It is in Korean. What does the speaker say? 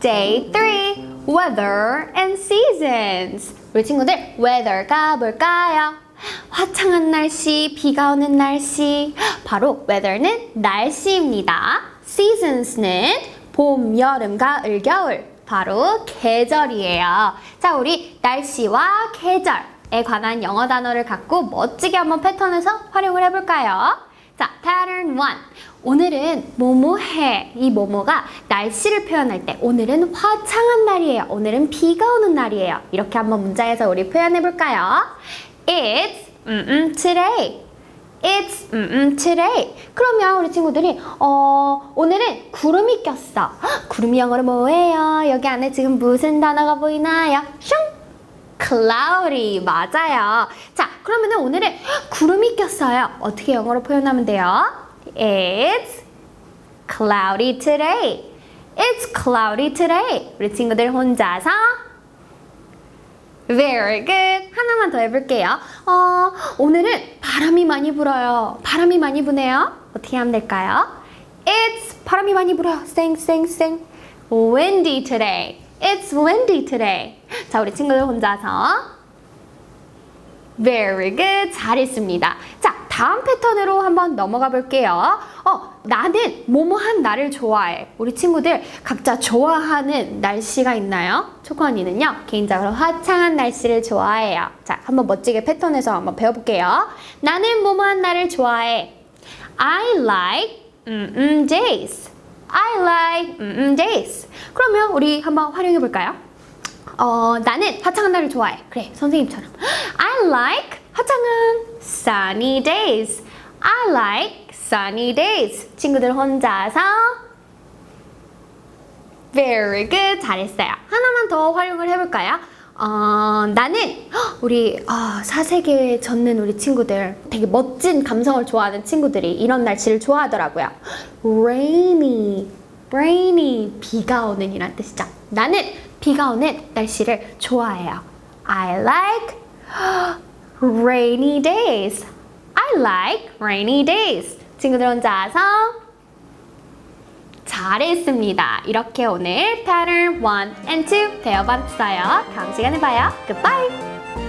Day 3 Weather and Seasons. 우리 친구들 weather가 뭘까요? 화창한 날씨, 비가 오는 날씨. 바로 weather는 날씨입니다. Seasons는 봄, 여름, 가을, 겨울. 바로 계절이에요. 자 우리 날씨와 계절에 관한 영어 단어를 갖고 멋지게 한번 패턴에서 활용을 해볼까요? 자, pattern 1. 오늘은 뭐뭐해. 이 뭐뭐가 날씨를 표현할 때 오늘은 화창한 날이에요. 오늘은 비가 오는 날이에요. 이렇게 한번 문장에서 우리 표현해 볼까요? It's 음, 음, today. It's 음, 음, today. 그러면 우리 친구들이 어, 오늘은 구름이 꼈어. 헉, 구름이 영어로 뭐예요? 여기 안에 지금 무슨 단어가 보이나요? 슝! cloudy 맞아요. 자, 그러면은 오늘은 구름이 꼈어요. 어떻게 영어로 표현하면 돼요? It's cloudy today. It's cloudy today. 우리 친구들 혼자서 Very good. 하나만 더 해볼게요. 어, 오늘은 바람이 많이 불어요. 바람이 많이 부네요. 어떻게 하면 될까요? It's 바람이 많이 sing, sing. Windy today. It's windy today. 자, 우리 친구들 혼자서 Very good. 잘했습니다. 자, 다음 패턴으로 한번 넘어가 볼게요. 어, 나는 뭐뭐한 나를 좋아해. 우리 친구들 각자 좋아하는 날씨가 있나요? 초코언니는요, 개인적으로 화창한 날씨를 좋아해요. 자, 한번 멋지게 패턴에서 한번 배워볼게요. 나는 뭐뭐한 나를 좋아해. I like 음, 음, days. I like 음, 음, days. 그러면 우리 한번 활용해 볼까요? 어, 나는 화창한 날을 좋아해. 그래, 선생님처럼. I like 화창한 sunny days. I like sunny days. 친구들 혼자서 Very good. 잘했어요. 하나만 더 활용을 해볼까요? 어, 나는 헉, 우리 아, 사색에 젖는 우리 친구들 되게 멋진 감성을 좋아하는 친구들이 이런 날씨를 좋아하더라고요. Rainy, rainy 비가 오는 이란 뜻이죠. 나는 비가 오는 날씨를 좋아해요. I like rainy days. I like rainy days. 친구들 혼자서 잘했습니다. 이렇게 오늘 pattern 1 and 2 배워봤어요. 다음 시간에 봐요. Goodbye!